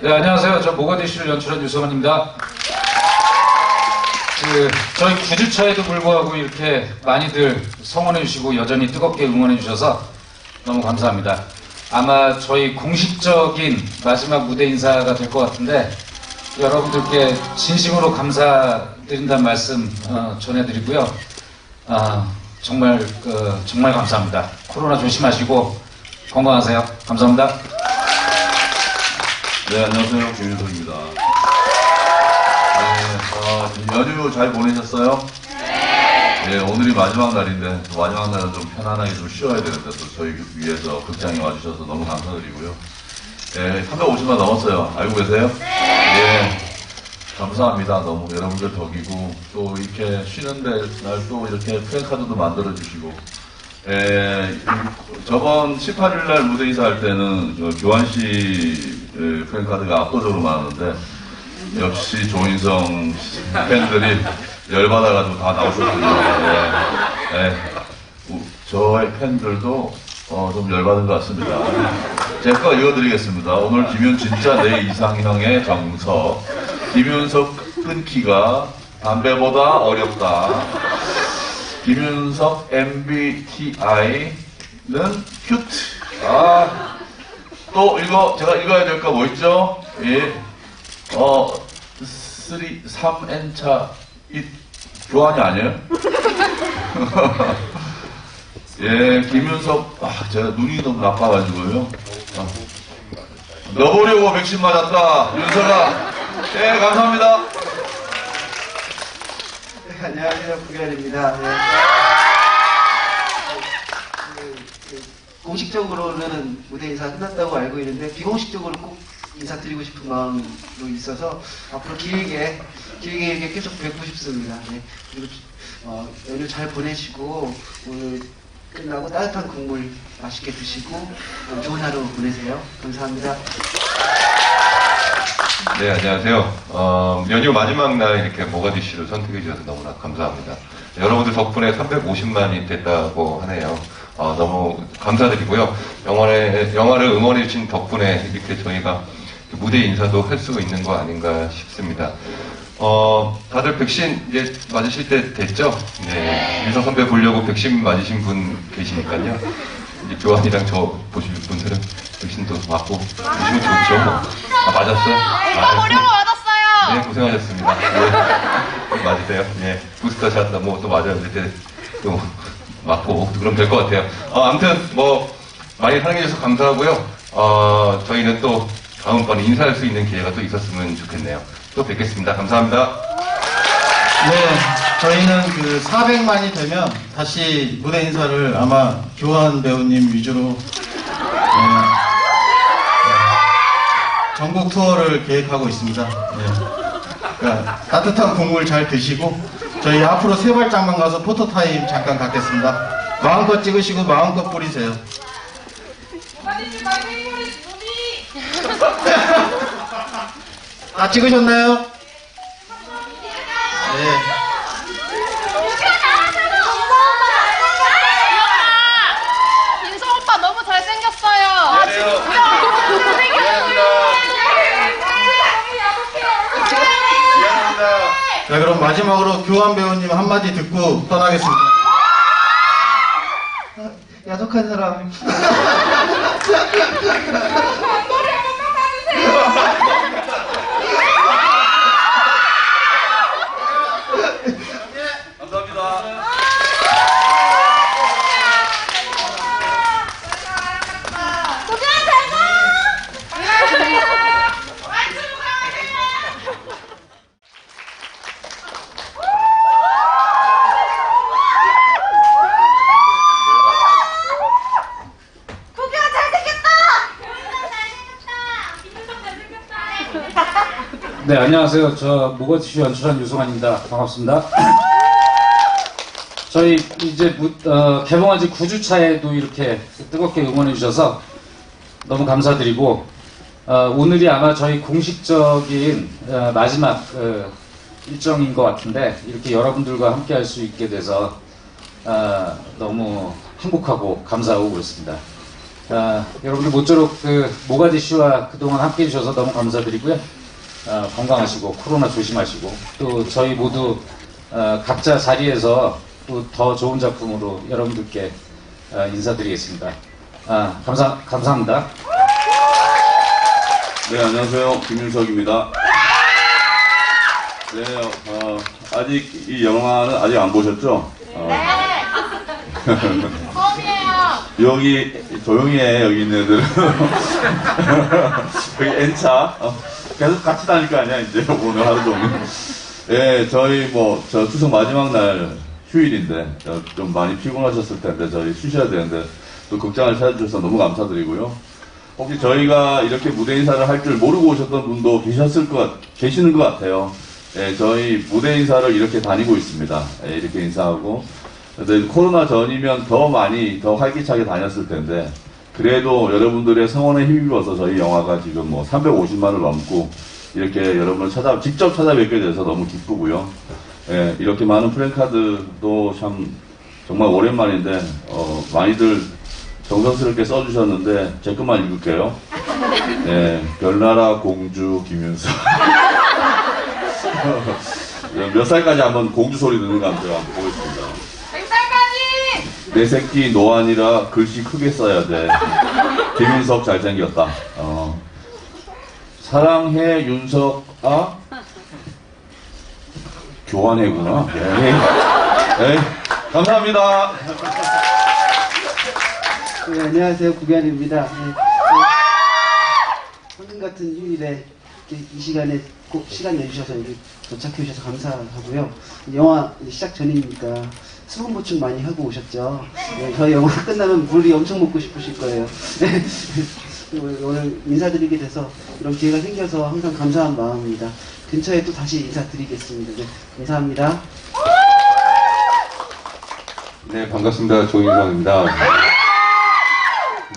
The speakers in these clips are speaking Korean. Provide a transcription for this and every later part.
네, 안녕하세요. 저 모가디슈를 연출한 유성원입니다. 그, 저희 9주차에도 불구하고 이렇게 많이들 성원해주시고 여전히 뜨겁게 응원해주셔서 너무 감사합니다. 아마 저희 공식적인 마지막 무대 인사가 될 것 같은데 여러분들께 진심으로 감사드린다는 말씀 어, 전해드리고요. 아, 정말, 그, 정말 감사합니다. 코로나 조심하시고 건강하세요. 감사합니다. 네, 안녕하세요. 김윤석입니다. 네, 어, 연휴 잘 보내셨어요? 네. 오늘이 마지막 날인데, 마지막 날은 좀 편안하게 좀 쉬어야 되는데, 또 저희 위해서 극장에 와주셔서 너무 감사드리고요. 네, 350만 넘었어요. 알고 계세요? 네. 감사합니다. 너무 여러분들 덕이고, 또 이렇게 쉬는데, 날 또 이렇게 프랜카드도 만들어주시고, 에, 이- 저번 18일 날 무대 인사할 때는 저 교환 씨 에, 프랜카드가 압도적으로 많았는데 역시 조인성 팬들이 열받아가지고 다 나오셨군요. 예. 예. 우- 저의 팬들도 어, 좀 열받은 것 같습니다. 제가 읽어드리겠습니다. 오늘 김윤 진짜 내 이상형의 정석. 김윤석 끊기가 담배보다 어렵다. 김윤석 MBTI는 큐트. 아, 또 이거 제가 읽어야 될거뭐 있죠? 예. 어, 3, 3N차, 이 교환이 아니에요? 예, 김윤석, 아, 제가 눈이 너무 나빠가지고요. 아, 너 보려고 백신 맞았다. 윤석아. 예, 감사합니다. 네, 안녕하세요. 구결입니다. 네. 그, 그, 공식적으로는 무대 인사 끝났다고 알고 있는데 비공식적으로 꼭 인사드리고 싶은 마음도 있어서 앞으로 길게 길게 이렇게 계속 뵙고 싶습니다. 네. 그리고 어, 연휴 잘 보내시고 오늘 끝나고 따뜻한 국물 맛있게 드시고 어, 좋은 하루 보내세요. 감사합니다. 네, 안녕하세요. 어, 연휴 마지막 날 이렇게 모가디슈를 선택해 주셔서 너무나 감사합니다. 여러분들 덕분에 350만이 됐다고 하네요. 어, 너무 감사드리고요. 영화를, 영화를 응원해 주신 덕분에 이렇게 저희가 무대 인사도 할 수 있는 거 아닌가 싶습니다. 어, 다들 백신 이제 맞으실 때 됐죠? 네. 윤석 선배 보려고 백신 맞으신 분 계시니까요. 이제 교환이랑 저 보실 분들은 백신도 맞고 보시면 좋죠. 아, 맞았어요? 이거 보려고 맞았어요. 네, 고생하셨습니다. 네. 맞으세요? 네. 부스터샷 뭐 또 맞아야 될 때또 맞고 그럼 될 것 같아요. 어, 아무튼 뭐 많이 사랑해주셔서 감사하고요. 어, 저희는 또 다음번에 인사할 수 있는 기회가 또 있었으면 좋겠네요. 또 뵙겠습니다. 감사합니다. 네, 저희는 그 400만이 되면 다시 무대 인사를 아마 교환 배우님 위주로 네, 네, 전국 투어를 계획하고 있습니다. 네. 그러니까 따뜻한 국물 잘 드시고 저희 앞으로 세 발짝만 가서 포토 타임 잠깐 갖겠습니다. 마음껏 찍으시고 마음껏 뿌리세요. 다 찍으셨나요? 네. 인성 오빠 너무 잘생겼어요. 아, 자, 그럼 마지막으로 교환 배우님 한마디 듣고 떠나겠습니다. 야속한 사람. 감사합니다. 구기가 잘생겼다. 잘생겼다. 네, 안녕하세요. 저 모가디슈 연출한 유성환입니다. 반갑습니다. 저희 이제 무- 어, 개봉한 지 9주 차에도 이렇게 뜨겁게 응원해 주셔서 너무 감사드리고 어, 오늘이 아마 저희 공식적인 어, 마지막 어, 일정인 것 같은데 이렇게 여러분들과 함께 할 수 있게 돼서 어, 너무 행복하고 감사하고 그렇습니다. 아, 여러분들 모쪼록 그 모가디슈와 그동안 함께 해주셔서 너무 감사드리고요. 아, 건강하시고 코로나 조심하시고 또 저희 모두 아, 각자 자리에서 또 더 좋은 작품으로 여러분들께 아, 인사드리겠습니다. 아, 감사 감사합니다. 네, 안녕하세요. 김윤석입니다. 네, 어, 아직 이 영화는 아직 안 보셨죠? 어, 네. 처음이에요. 여기 조용히 해, 여기 있는 애들은. 여기 N차. 어, 계속 같이 다닐 거 아니야, 이제 오늘 하루 종일. 예, 저희 뭐, 저 추석 마지막 날 휴일인데, 어, 좀 많이 피곤하셨을 텐데, 저희 쉬셔야 되는데, 또 극장을 찾아주셔서 너무 감사드리고요. 혹시 저희가 이렇게 무대 인사를 할 줄 모르고 오셨던 분도 계셨을 것, 같- 계시는 것 같아요. 예, 저희 무대 인사를 이렇게 다니고 있습니다. 예, 이렇게 인사하고. 근데 코로나 전이면 더 많이, 더 활기차게 다녔을 텐데, 그래도 여러분들의 성원에 힘입어서 저희 영화가 지금 뭐 350만을 넘고, 이렇게 여러분을 찾아, 직접 찾아뵙게 돼서 너무 기쁘고요. 예, 이렇게 많은 프랭카드도 참, 정말 오랜만인데, 어, 많이들 정성스럽게 써주셨는데, 제 것만 읽을게요. 예, 별나라 공주 김윤서. 몇 살까지 한번 공주 소리 듣는가 한번 보겠습니다. 내 새끼 노안이라 글씨 크게 써야 돼. 김윤석 잘생겼다. 어. 사랑해 윤석 아 교환해구나. 에이. 에이. 감사합니다. 네, 안녕하세요. 구비안입니다. 네, 네, 같은 휴일에 이 시간에 꼭 시간 내주셔서 여기 도착해 주셔서 감사하고요. 영화 시작 전이니까 수분 보충 많이 하고 오셨죠. 네, 저희 영화 끝나면 물이 엄청 먹고 싶으실 거예요. 네. 오늘- 인사드리게 돼서 이런 기회가 생겨서 항상 감사한 마음입니다. 근처에 또 다시 인사드리겠습니다. 네, 감사합니다. 네, 반갑습니다. 조인성입니다.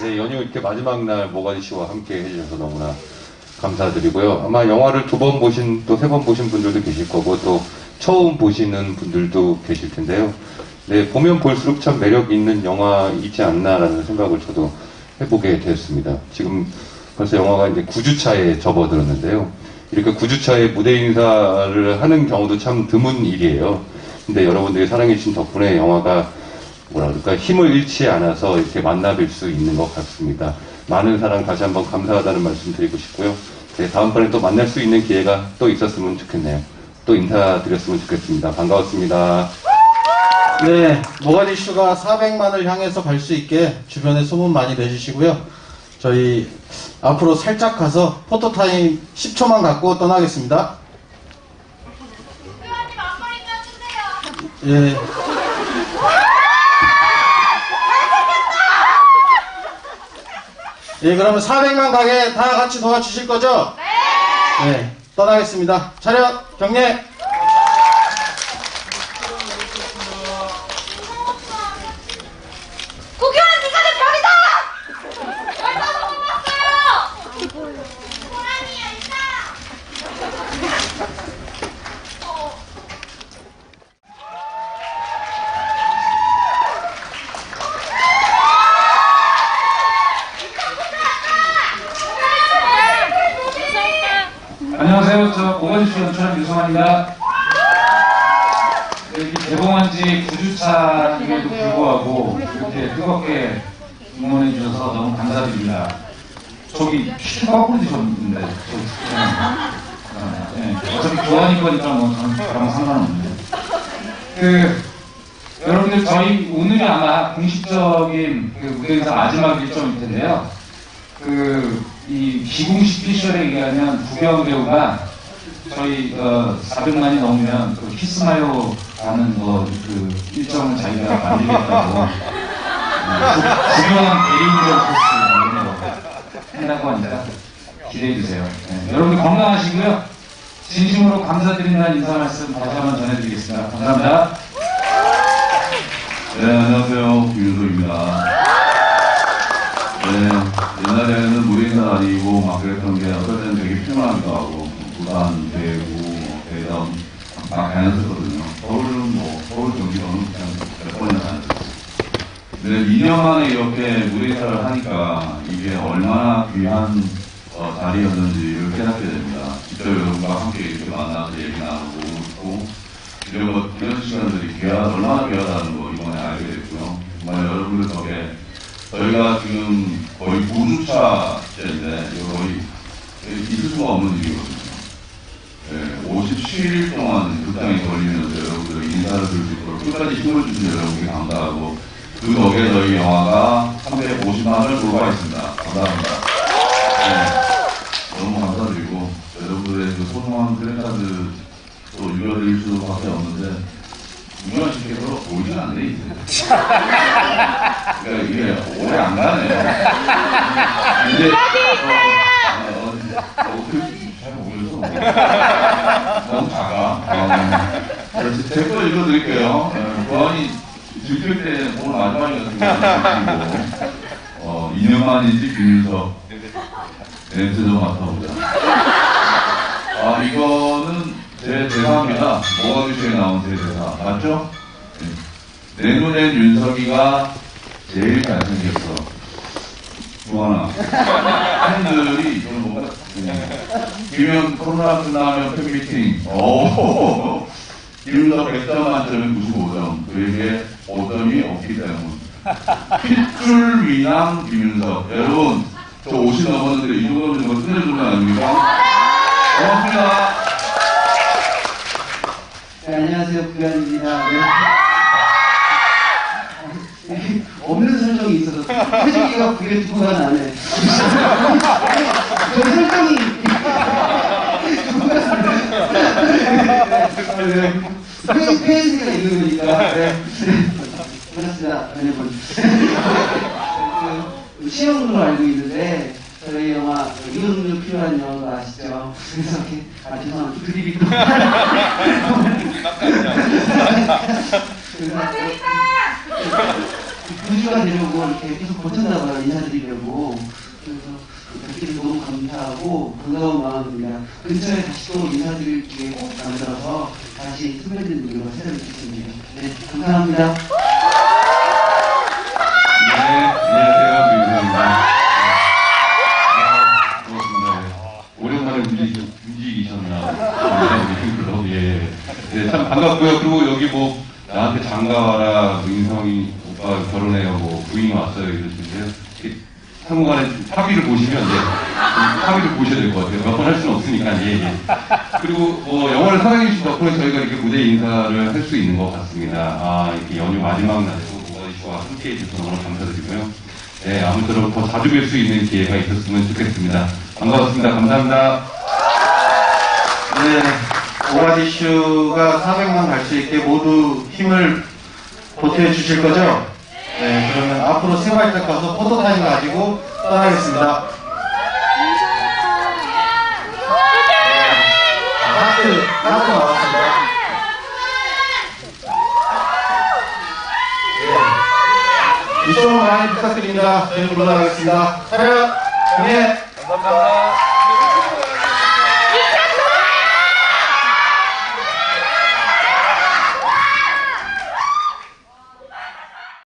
네, 연휴 이렇게 마지막 날 모가디슈와 함께 해주셔서 너무나 감사드리고요. 아마 영화를 두 번 보신, 또 세 번 보신 분들도 계실 거고, 또 처음 보시는 분들도 계실 텐데요. 네, 보면 볼수록 참 매력 있는 영화이지 않나라는 생각을 저도 해보게 되었습니다. 지금 벌써 영화가 이제 9주차에 접어들었는데요. 이렇게 9주차에 무대 인사를 하는 경우도 참 드문 일이에요. 근데 여러분들이 사랑해주신 덕분에 영화가 뭐라 그럴까 힘을 잃지 않아서 이렇게 만나뵐 수 있는 것 같습니다. 많은 사랑 다시 한번 감사하다는 말씀 드리고 싶고요. 네, 다음번에 또 만날 수 있는 기회가 또 있었으면 좋겠네요. 또 인사드렸으면 좋겠습니다. 반가웠습니다. 네, 모가디슈가 400만을 향해서 갈 수 있게 주변에 소문 많이 내주시고요. 저희 앞으로 살짝 가서 포토타임 10초만 갖고 떠나겠습니다. 예. 예, 그러면 400만 가게 다 같이 도와주실 거죠? 네. 네, 떠나겠습니다. 차렷, 경례! 구교환 네가 내 별이다. 벌써 먹어봤어요. 호랑이 열차. 안녕하세요. 저 모가디슈 연출한 유성환입니다. 여기 개봉한 지 9주차임에도 불구하고 이렇게 뜨겁게 응원해 주셔서 너무 감사드립니다. 저기 거꾸로 드셨는데 네. 네. 어차피 교환이 거니까 뭐 저는 저랑 상관없는데 그 여러분들 저희 오늘이 아마 공식적인 그 무대 인사 마지막 일정일 텐데요. 그 이 비공식 피셜에 의하면 구경 배우가 저희 어, 400만이 넘으면 그 키스마요 가는 뭐그 일정을 자기가 만들겠다고 어, 구- 구경한 개인적 코스 한다고 하니까 기대해 주세요. 네, 여러분 건강하시고요. 진심으로 감사드린다는 인사 말씀 다시 한번 전해드리겠습니다. 감사합니다. 네, 안녕하세요. 김윤석입니다. 네, 옛날에는 무대 인사 아니고 막 그랬던 게 어떨 때는 되게 피곤하기도 하고, 부산, 대구, 대전, 막 다녔었거든요. 서울 네, 근데 2년 만에 이렇게 무대 인사를 하니까 이게 얼마나 귀한 어, 자리였는지를 깨닫게 됩니다. 직접 여러분과 함께 이렇게 만나서 얘기 나누고 웃고 이런 것, 이런 시간들이 귀하, 얼마나 귀하다는 거 이번에 알게 됐고요. 정말 여러분들 덕에 저희가 지금 거의 9주차째인데 이거 거의 있을 수가 없는 일이거든요. 예, 57일 동안 극장에 걸리면서 여러분들 인사를 있도록 끝까지 힘을 주신 여러분께 감사하고 그 덕에 저희 영화가 350만을 돌파했습니다. 감사합니다. 네, 너무 감사드리고 여러분들의 그 소중한 크레카드 또 읽어드릴 수밖에 없는데 유명한 씨께서 보이진 않네 이제. 그러니까 이게 오래 안 가네요. 근데 어, 어, 어, 그, 잘 모르겠어. 너무 작아. 어, 그래서 제거 읽어드릴게요. 어, 보안이 즐길 때 오늘 마지막이었으면 어, 2년 만인지 비밀서 냄새 좀 맡아보자. 아, 이거는 제 대사입니다. 규칙에 나온 제 대사. 맞죠? 네. 내 눈엔 윤석이가 제일 잘생겼어. 주하나. 팬들이 이거는 뭔가, 김현 코로나 끝나면 팬미팅. 오 김윤석 100점 만점에 95점. 그에게 5점이 없기 때문. 핏줄 위남 김윤석. 여러분, 저 50 넘었는데 이 정도면 정말 끝내주는 거 아닙니까? 고맙습니다. 네, 안녕하세요. 구현입니다. 네. 네, 없는 설정이 있어서 표정이가 그게 두가 나네. 저 설정이 페이 페이스가 있는 거니까. 네. 반갑습니다, 여러분. 그 시험으로 알고 있는데 저희 영화 이런 필요한 영화 아시죠? 그래서 이렇게 아 죄송합니다. 드립이 또. 부주가 되려고 이렇게 계속 버텼나 봐요 인사드리려고. 그래서 뵙기를 너무 감사하고 반가운 마음입니다. 근처에 다시 또 인사드릴 기회 꼭 만들어서 다시 선배님들과 찾아뵙겠습니다. 네 감사합니다 보시면, 예. 합의를 보셔야 될 것 같아요. 몇 번 할 수는 없으니까, 예, 예. 그리고 뭐, 영화를 사랑해 주신 덕분에 저희가 이렇게 무대 인사를 할 수 있는 것 같습니다. 아, 이렇게 연휴 마지막 날에도 모가이쇼와 함께 해 주셔서 너무 감사드리고요. 네, 아무쪼록 더 자주 뵐 수 있는 기회가 있었으면 좋겠습니다. 반가웠습니다. 감사합니다. 네, 오라디슈가 400만 갈 수 있게 모두 힘을 보태 주실 거죠? 네, 그러면 앞으로 세 발짝 가서 포토타임 가지고 떠나겠습니다. 하트 나왔습니다. 네. 미션 많이 부탁드립니다. 저희는 물러나겠습니다. 네. 감사합니다.